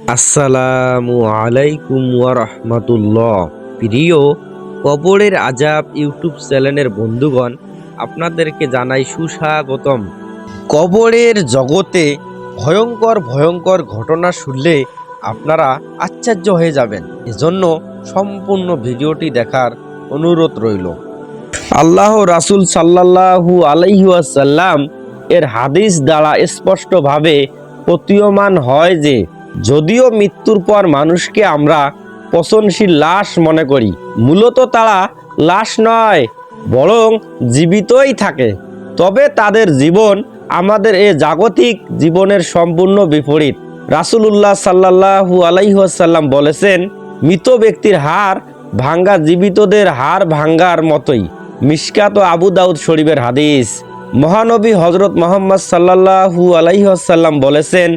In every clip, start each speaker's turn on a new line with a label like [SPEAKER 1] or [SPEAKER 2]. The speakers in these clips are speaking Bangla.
[SPEAKER 1] আসসালামু আলাইকুম ওয়ারহমাতুল্লাহ। প্রিয় কবরের আজাব ইউটিউব চ্যানেলের বন্ধুগণ, আপনাদেরকে জানাই সুস্বাগতম। কবরের জগতে ভয়ঙ্কর ভয়ঙ্কর ঘটনা শুনলে আপনারা আশ্চর্য হয়ে যাবেন। এজন্য সম্পূর্ণ ভিডিওটি দেখার অনুরোধ রইল। আল্লাহ রাসূল সাল্লাল্লাহু আলাইহি ওয়াসাল্লাম এর হাদিস দ্বারা স্পষ্টভাবে প্রতীয়মান হয় যে যদিও মৃত্যুর পর মানুষকে আমরা পচনশীল লাশ মনে করি, মূলত তারা লাশ নয়, বরং জীবিতই থাকে। তবে তাদের জীবন আমাদের এ জাগতিক জীবনের সম্পূর্ণ বিপরীত। রাসূলুল্লাহ সাল্লাল্লাহু আলাইহাল্লাম বলেছেন, মৃত ব্যক্তির হার ভাঙ্গা জীবিতদের হার ভাঙ্গার মতোই। মিশকাত ও আবু দাউদ শরীফের হাদিস। মহানবী হজরত মোহাম্মদ সাল্লাল্লাহু আলাইহাল্লাম বলেছেন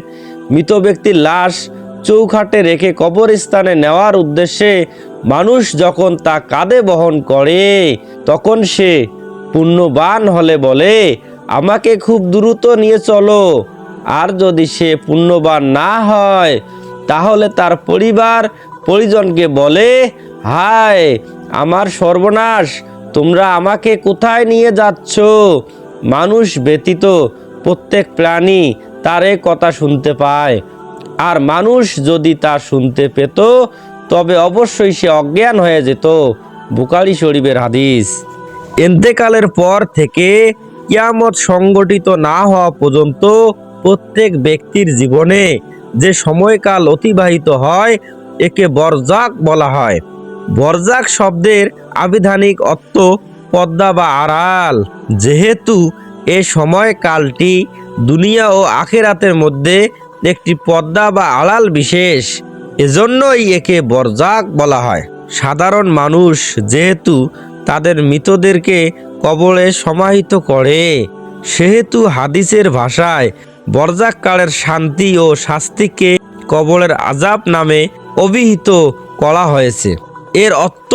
[SPEAKER 1] মৃত ব্যক্তির লাশ চৌখাটে রেখে কবরস্থানে নেওয়ার উদ্দেশ্যে মানুষ যখন তা কাঁধে বহন করে, তখন সে পুণ্যবান হলে বলে, আমাকে খুব দ্রুত নিয়ে চলো। আর যদি সে পুণ্যবান না হয়, তাহলে তার পরিবার পরিজনকে বলে, হায়, আমার সর্বনাশ, তোমরা আমাকে কোথায় নিয়ে যাচ্ছ? মানুষ ব্যতীত প্রত্যেক প্রাণী তার কথা শুনতে পায়। আর মানুষ যদি তা শুনতে পেত, তবে অবশ্যই সে অজ্ঞান হয়ে যেত। বুকারি শরীফের হাদিস। এন্তেকালের পর থেকে কিয়ামত সংগঠিত না হওয়া পর্যন্ত প্রত্যেক ব্যক্তির জীবনে যে সময়কাল অতিবাহিত হয়, একে বরজাক বলা হয়। বরজাক শব্দের আবিধানিক অর্থ পদ্মা বা আড়াল। যেহেতু এ সময়কালটি দুনিয়া ও আখেরাতের মধ্যে একটি পদ্মা বা আড়াল বিশেষ। এজন্যই একে বরজাক বলা হয়। সাধারণ মানুষ যেহেতু তাদের মৃতদেরকে কবরে সমাহিত করে, সেহেতু হাদিসের ভাষায় বরজাককালের শান্তি ও শাস্তিকে কবরের আজাব নামে অভিহিত করা হয়েছে। এর অর্থ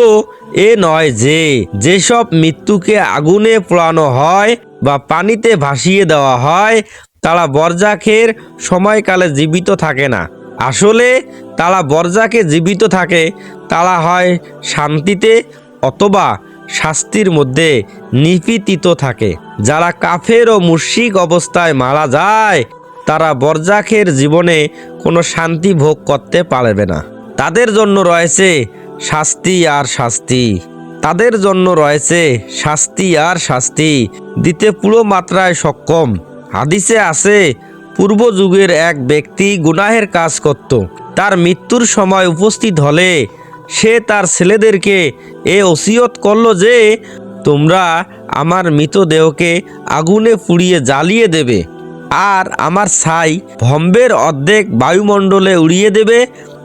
[SPEAKER 1] এ নয় যে, যেসব মৃত্যুকে আগুনে পোড়ানো হয় বা পানিতে ভাসিয়ে দেওয়া হয় তারা বরজাকের সময়কালে জীবিত থাকে না। আসলে তারা বরজাকে জীবিত থাকে তারা হয় শান্তিতে অথবা শাস্তির মধ্যে নিপীতিত থাকে। যারা কাফের ও মুশিক অবস্থায় মারা যায়, তারা বরজাখের জীবনে কোনো শান্তি ভোগ করতে পারবে না। তাদের জন্য রয়েছে শাস্তি আর শাস্তি। তাদের জন্য রয়েছে শাস্তি আর শাস্তি। দিতে পুরো মাত্রায় সক্ষম। হাদিসে আছে পূর্ব যুগের এক ব্যক্তি গুনাহের কাজ করত। তার মৃত্যুর সময় উপস্থিত হলে সে তার ছেলেদেরকে এ ওসিয়ত করল যে, তোমরা আমার মৃতদেহকে আগুনে পুড়িয়ে জ্বালিয়ে দেবে। আর আমার ছাই ভম্বের অর্ধেক বায়ুমণ্ডলে উড়িয়ে দেবে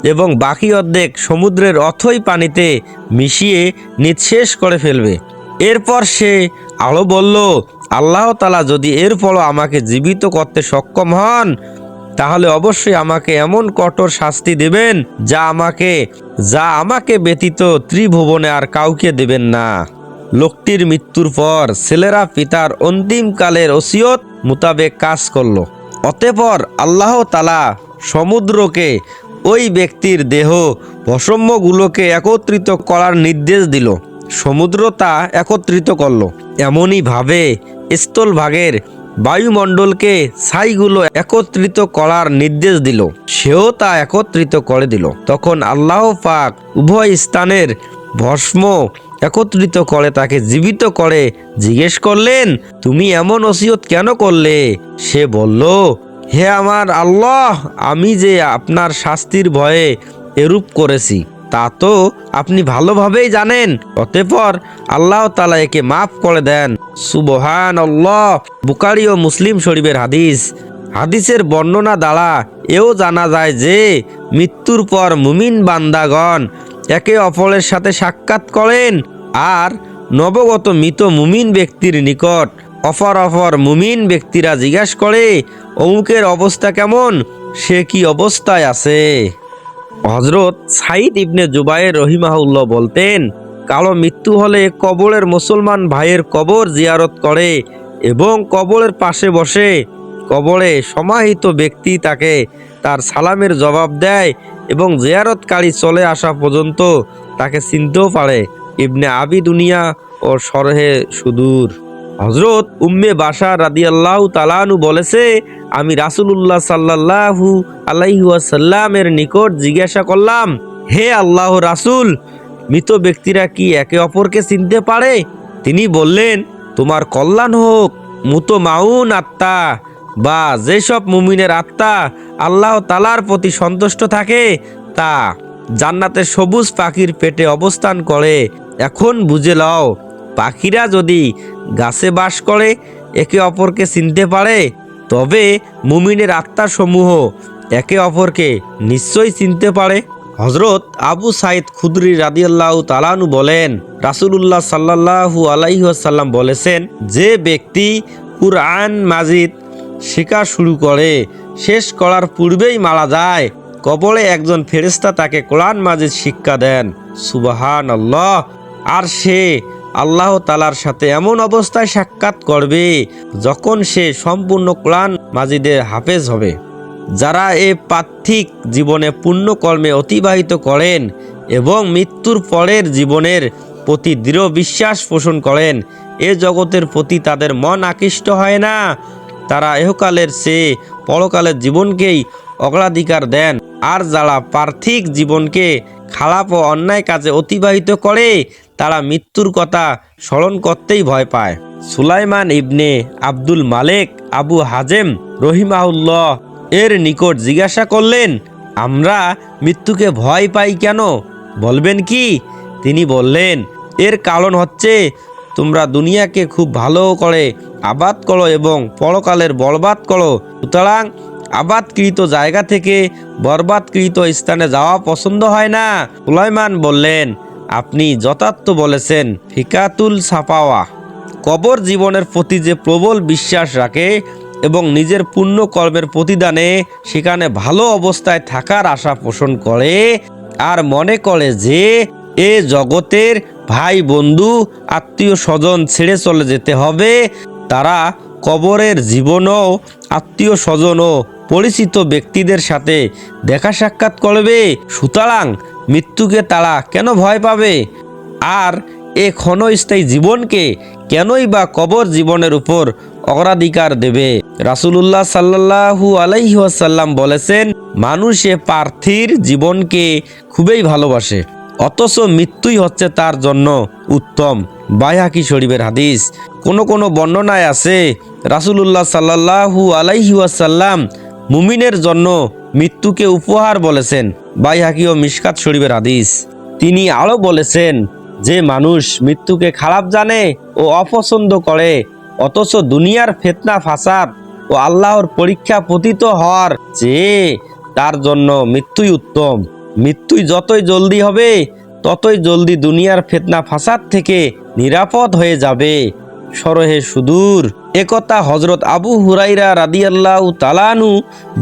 [SPEAKER 1] এবং বাকি অর্ধেক সমুদ্রের অথই পানিতে মিশিয়ে নিঃশেষ করে ফেলবে। এরপর সে আলো বলল, আল্লাহ তালা যদি এরপরও আমাকে জীবিত করতে সক্ষম হন, তাহলে অবশ্যই আমাকে এমন কঠোর শাস্তি দেবেন যা আমাকে যা আমাকে ব্যতীত ত্রিভুবনে আর কাউকে দেবেন না। লোকটির মৃত্যুর পর ছেলেরা পিতার অন্তিমকালের ওসিয়ত মোতাবেক কাজ করল। অতঃপর আল্লাহ তালা সমুদ্রকে ওই ব্যক্তির দেহ ভসম্যগুলোকে একত্রিত করার নির্দেশ দিল। সমুদ্র তা একত্রিত করল। এমনই ভাবে স্থলভাগের বায়ুমণ্ডলকে ছাইগুলো একত্রিত করার নির্দেশ দিল। সেও তা একত্রিত করে দিল। তখন আল্লাহ পাক উভয় স্থানের ভস্ম একত্রিত করে, তাকে জীবিত করে। জিজ্ঞেস করলেন, তুমি এমন ওসিয়ত কেন করলে? সে বলল, হে আমার আল্লাহ, আমি যে আপনার শাস্তির ভয়ে এরূপ করেছি, তা তো আপনি ভালোভাবেই জানেন। অতঃপর আল্লাহ তালা একে মাফ করে দেন। সুবহান আল্লাহ বুকারি ও মুসলিম শরীফের হাদিস। হাদিসের বর্ণনা দ্বারা এও জানা যায় যে, মৃত্যুর পর মুমিন বান্দাগণ একে অপরের সাথে সাক্ষাৎ করেন। আর নবগত মৃত মুমিন ব্যক্তির নিকট অফর অফর মুমিন ব্যক্তিরা জিজ্ঞাসা করে, অমুকের অবস্থা কেমন? সে কি অবস্থায় আছে? হজরত সাইদ ইবনে জুবাইর রহিমাহুল্লাহ বলতেন, কালো মৃত্যু হলে কবরের মুসলমান ভাইয়ের কবর জিয়ারত করে এবং কবরের পাশে বসে কবরে সমাহিত ব্যক্তি তাকে তার সালামের জবাব দেয় এবং জিয়ারতকারী চলে আসা পর্যন্ত তাকে চিনতেও পারে। ইবনে আবি দুনিয়া ও সরহে সুদূর। হজরত উম্মে বাসা রাদিয়াল্লাহু তালানু বলেছে, আমি রাসূলুল্লাহ সাল্লাল্লাহু আলাইহি ওয়াসাল্লামের নিকট জিজ্ঞাসা করলাম, হে আল্লাহ রাসূল, মৃত ব্যক্তিরা কি একে অপরকে চিনতে পারে? তিনি বললেন, তোমার কল্যাণ হোক, মুতো মাউন আত্মা বা যেসব মুমিনের আত্মা আল্লাহ তালার প্রতি সন্তুষ্ট থাকে, তা জান্নাতে সবুজ পাখির পেটে অবস্থান করে। এখন বুঝে লও, পাখিরা যদি গাছে বাস করে, একে অপরকে চিনতে পারে? তবে মুমিনের আত্মাসমূহ একে অপরকে নিশ্চয়ই চিনতে পারে। হজরত আবু সাইদ খুদরি রাদিয়াল্লাহ তালানু বলেন, রাসুলুল্লাহ সাল্লাহু আলাইসাল্লাম বলেছেন, যে ব্যক্তি কুরআন মাজিদ শেখা শুরু করে, শেষ করার পূর্বেই মারা যায় কবরে একজন ফেরেস্তা তাকে কোরআন মাজিদ শিক্ষা দেন। সুবাহান আল্লাহ আর সে আল্লাহ তালার সাথে এমন অবস্থায় সাক্ষাৎ করবে যখন সে সম্পূর্ণ কোরআন মাজিদের হাফেজ হবে। যারা এ পার্থিক জীবনে পুণ্যকর্মে অতিবাহিত করেন এবং মৃত্যুর পরের জীবনের প্রতি দৃঢ় বিশ্বাস পোষণ করেন, এ জগতের প্রতি তাদের মন আকৃষ্ট হয় না। তারা এহকালের চেয়ে পরকালের জীবনকেই অগ্রাধিকার দেন। আর যারা পার্থিক জীবনকে খারাপ ও অন্যায় কাজে অতিবাহিত করে, তারা মৃত্যুর কথা স্মরণ করতেই ভয় পায়। Sulaiman ibn Abdul Malik Abu Hazim রহিমাউল্লাহ এর নিকট জিজ্ঞাসা করলেন, আমরা মৃত্যুকে ভয় পাই কেন? বলবেন কি? তিনি বললেন, এর কারণ হচ্ছে তোমরা দুনিয়াকে খুব ভালো করে আবাদ করো এবং পরকালের বরবাদ করো। সুতরাং আবাদকৃত জায়গা থেকে বরবাদকৃত স্থানে যাওয়া পছন্দ হয় না? সুলাইমান বললেন, আপনি যথার্থ বলেছেন, ফিকাতুল সাপাওয়া কবর জীবনের প্রতি যে প্রবল বিশ্বাস রাখে এবং নিজের পুণ্য কর্মের প্রতিদানে সেখানে ভালো অবস্থায় থাকার আশা পোষণ করে আর মনে করে যে এ জগতের ভাই, বন্ধু, আত্মীয় স্বজন ছেড়ে চলে যেতে হবে, তারা কবরের জীবনও আত্মীয় স্বজন ও পরিচিত ব্যক্তিদের সাথে দেখা সাক্ষাৎ করবে। সুতরাং মৃত্যুকে তারা কেন ভয় পাবে? আর এ ক্ষণস্থায়ী জীবনকে কেনই বা কবর জীবনের উপর অগ্রাধিকার দেবে? রাসুলুল্লাহ সাল্লাহু আলাইহাসাল্লাম বলেছেন, মানুষ পার্থির জীবনকে খুবই ভালোবাসে, অথচ মৃত্যুই হচ্ছে তার জন্য উত্তম। বাইহাকি শরীফের হাদিস। কোনো কোনো বর্ণনায় আছে, রাসুলুল্লাহ সাল্লাহু আলাইহাসাল্লাম মুমিনের জন্য মৃত্যুকে উপহার বলেছেন বাইহাকি ও মিশকাত শরীফের হাদিস। তিনি আরও বলেছেন, যে মানুষ মৃত্যুকে খারাপ জানে ও অপছন্দ করে, অথচ দুনিয়ার ফেতনা, ফাসাদ ও আল্লাহর পরীক্ষা পতিত হওয়ার চেয়ে তার জন্য মৃত্যুই উত্তম। মৃত্যুই যতই জলদি হবে, ততই জলদি দুনিয়ার ফেতনা, ফাসাদ থেকে নিরাপদ হয়ে যাবে। সরহে সুদূর একথা হজরত আবু হুরাইরা রাদিয়াল্লাহ তালানু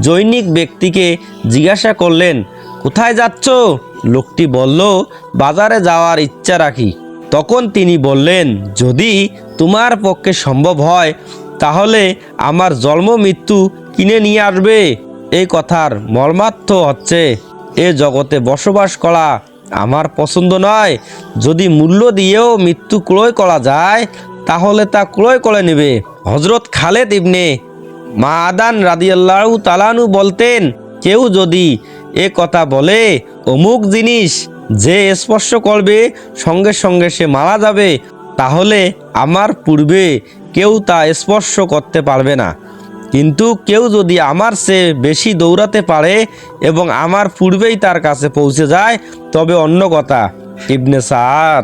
[SPEAKER 1] জৈনিক ব্যক্তিকে জিজ্ঞাসা করলেন, কোথায় যাচ্ছ? লোকটি বলল, বাজারে যাওয়ার ইচ্ছা রাখি। তখন তিনি বললেন, যদি তোমার পক্ষে সম্ভব হয়, তাহলে আমার জন্ম মৃত্যু কিনে নিয়ে আসবে। এই কথার মর্মার্থ হচ্ছে, এ জগতে বসবাস করা আমার পছন্দ নয়। যদি মূল্য দিয়েও মৃত্যু ক্রয় করা যায়, তাহলে তা ক্রয় করে নেবে। হজরত খালেদ ইবনে মা আদান রাদিয়াল্লাহু তালানু বলতেন, কেউ যদি এ কথা বলে, অমুক জিনিস যে স্পর্শ করবে, সঙ্গে সঙ্গে সে মারা যাবে, তাহলে আমার পূর্বে কেউ তা স্পর্শ করতে পারবে না। কিন্তু কেউ যদি আমার চেয়ে বেশি দৌড়াতে পারে এবং আমার পূর্বেই তার কাছে পৌঁছে যায়, তবে অন্য কথা। ইবনে সাদ